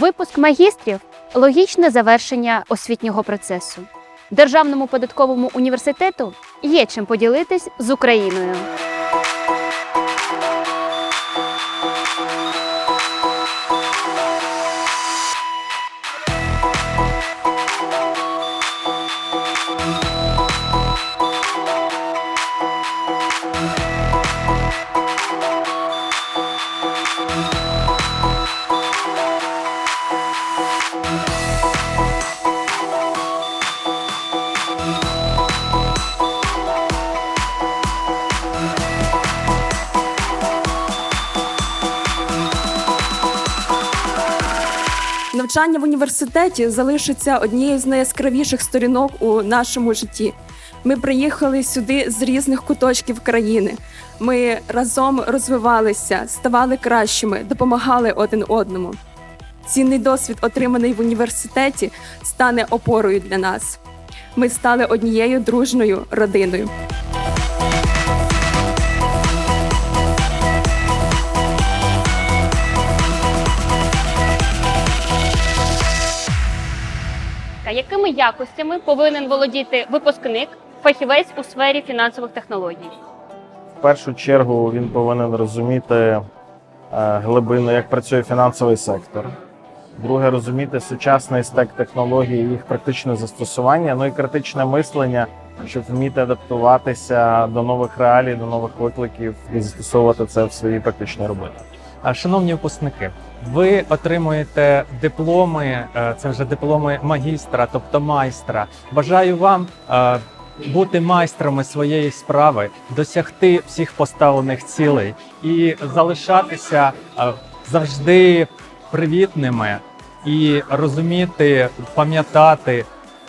Випуск магістрів логічне завершення освітнього процесу. Державному податковому університету є чим поділитись з Україною. Навчання в університеті залишиться однією з найяскравіших сторінок у нашому житті. Ми приїхали сюди з різних куточків країни. Ми разом розвивалися, ставали кращими, допомагали один одному. Цінний досвід, отриманий в університеті, стане опорою для нас. Ми стали однією дружною родиною. А Якими якостями повинен володіти випускник, фахівець у сфері фінансових технологій? В першу чергу він повинен розуміти е, глибину, як працює фінансовий сектор. Друге, розуміти сучасний стек технологій, їх практичне застосування, ну і критичне мислення, щоб вміти адаптуватися до нових реалій, до нових викликів і застосовувати це в своїй практичній роботі. А, Шановні випускники, ви отримуєте дипломи, е, це вже дипломи магістра, тобто майстра. Бажаю вам е, бути майстрами своєї справи, досягти всіх поставлених цілей і залишатися е, завжди привітними і розуміти, пам'ятати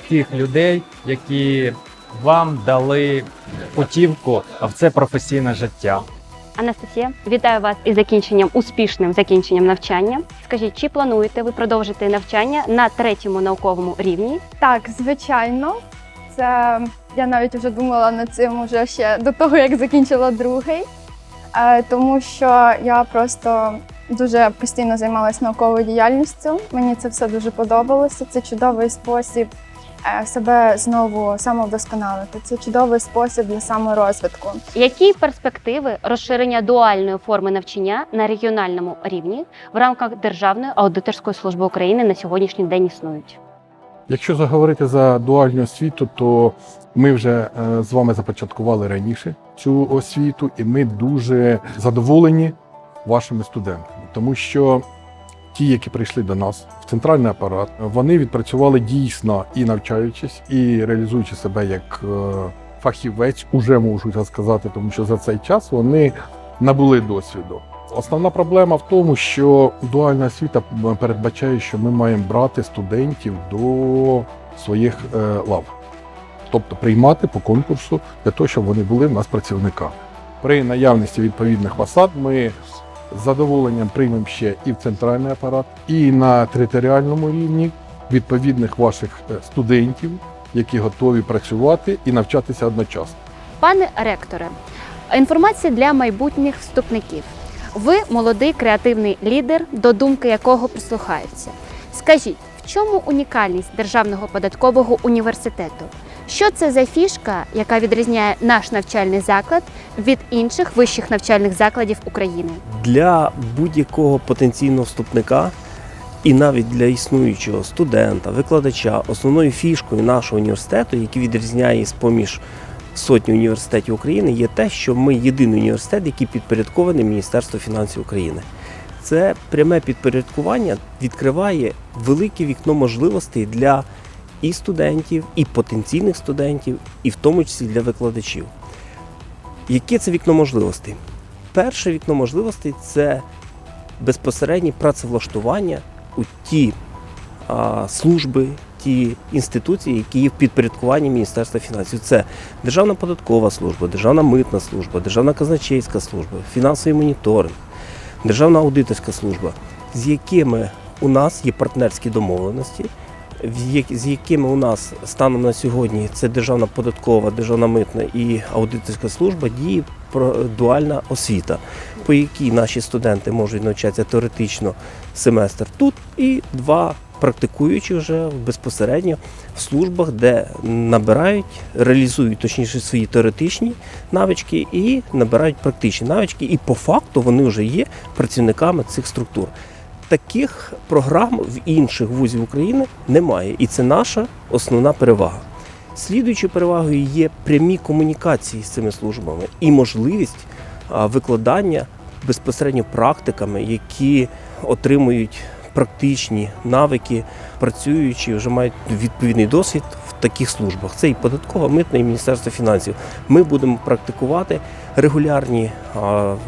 тих людей, які вам дали путівку в це професійне життя. Анастасія, вітаю вас із закінченням успішним закінченням навчання. Скажіть, чи плануєте ви продовжити навчання на третьому науковому рівні? Так, звичайно. Це я навіть вже думала над цим уже ще до того, як закінчила другий, Е, тому що я просто дуже постійно займалася науковою діяльністю. Мені це все дуже подобалося. Це чудовий спосіб себе знову самовдосконалити. Це чудовий спосіб для саморозвитку. Які перспективи розширення дуальної форми навчання на регіональному рівні в рамках Державної аудиторської служби України на сьогоднішній день існують? Якщо заговорити за дуальну освіту, то ми вже е, з вами започаткували раніше цю освіту, і ми дуже задоволені вашими студентами, тому що ті, які прийшли до нас в центральний апарат, вони відпрацювали дійсно і навчаючись, і реалізуючи себе як е, фахівець, уже можу сказати, тому що за цей час вони набули досвіду. Основна проблема в тому, що дуальна освіта передбачає, що ми маємо брати студентів до своїх е, лав, тобто приймати по конкурсу для того, щоб вони були в нас працівниками. При наявності відповідних посад ми з задоволенням приймемо ще і в центральний апарат, і на територіальному рівні відповідних ваших е, студентів, які готові працювати і навчатися одночасно. Пане ректоре, інформація для майбутніх вступників. Ви молодий креативний лідер, до думки якого прислухаються. Скажіть, в чому унікальність Державного податкового університету? Що це за фішка, яка відрізняє наш навчальний заклад від інших вищих навчальних закладів України? для будь-якого потенційного вступника і навіть для існуючого студента, викладача, основною фішкою нашого університету, який відрізняє з поміж сотні університетів України, є те, що ми єдиний університет, який підпорядкований Міністерству фінансів України. Це пряме підпорядкування відкриває велике вікно можливостей для і студентів, і потенційних студентів, і в тому числі для викладачів. Яке це вікно можливостей? Перше вікно можливостей це безпосереднє працевлаштування у ті а, служби, ті інституції, які є в підпорядкуванні Міністерства фінансів. Це Державна податкова служба, Державна митна служба, Державна казначейська служба, фінансовий моніторинг, Державна аудиторська служба, з якими у нас є партнерські домовленості. З якими у нас станом на сьогодні це Державна податкова, Державна митна і аудиторська служба, діє дуальна освіта, по якій наші студенти можуть навчатися теоретично семестр тут і два практикуючи вже безпосередньо в службах, де набирають, реалізують точніше свої теоретичні навички і набирають практичні навички, і по факту вони вже є працівниками цих структур. Таких програм в інших вузів України немає, і це наша основна перевага. Слідуючою перевагою є прямі комунікації з цими службами і можливість викладання безпосередньо практиками, які отримують практичні навики, працюючи, вже мають відповідний досвід в таких службах. Це і податкова, митна, і Міністерство фінансів. Ми будемо практикувати регулярні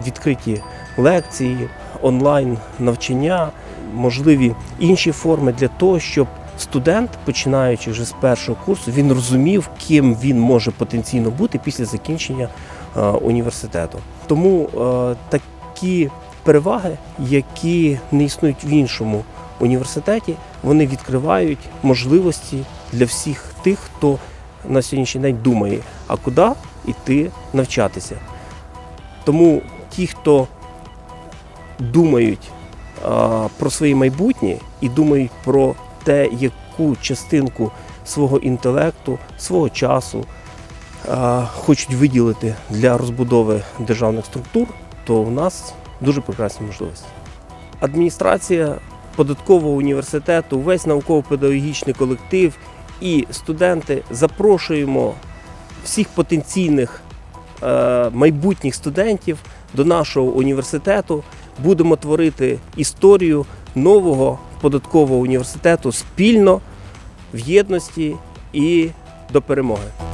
відкриті лекції, онлайн навчання, можливі інші форми для того, щоб студент, починаючи вже з першого курсу, він розумів, ким він може потенційно бути після закінчення е, університету. Тому е, такі переваги, які не існують в іншому університеті, вони відкривають можливості для всіх тих, хто на сьогоднішній день думає, а куди йти навчатися. Тому ті, хто думають а, про своє майбутнє і думають про те, яку частинку свого інтелекту, свого часу а, хочуть виділити для розбудови державних структур, то в нас дуже прекрасні можливості. Адміністрація податкового університету, весь науково-педагогічний колектив і студенти запрошуємо всіх потенційних е, майбутніх студентів до нашого університету. Будемо творити історію нового податкового університету спільно в єдності і до перемоги.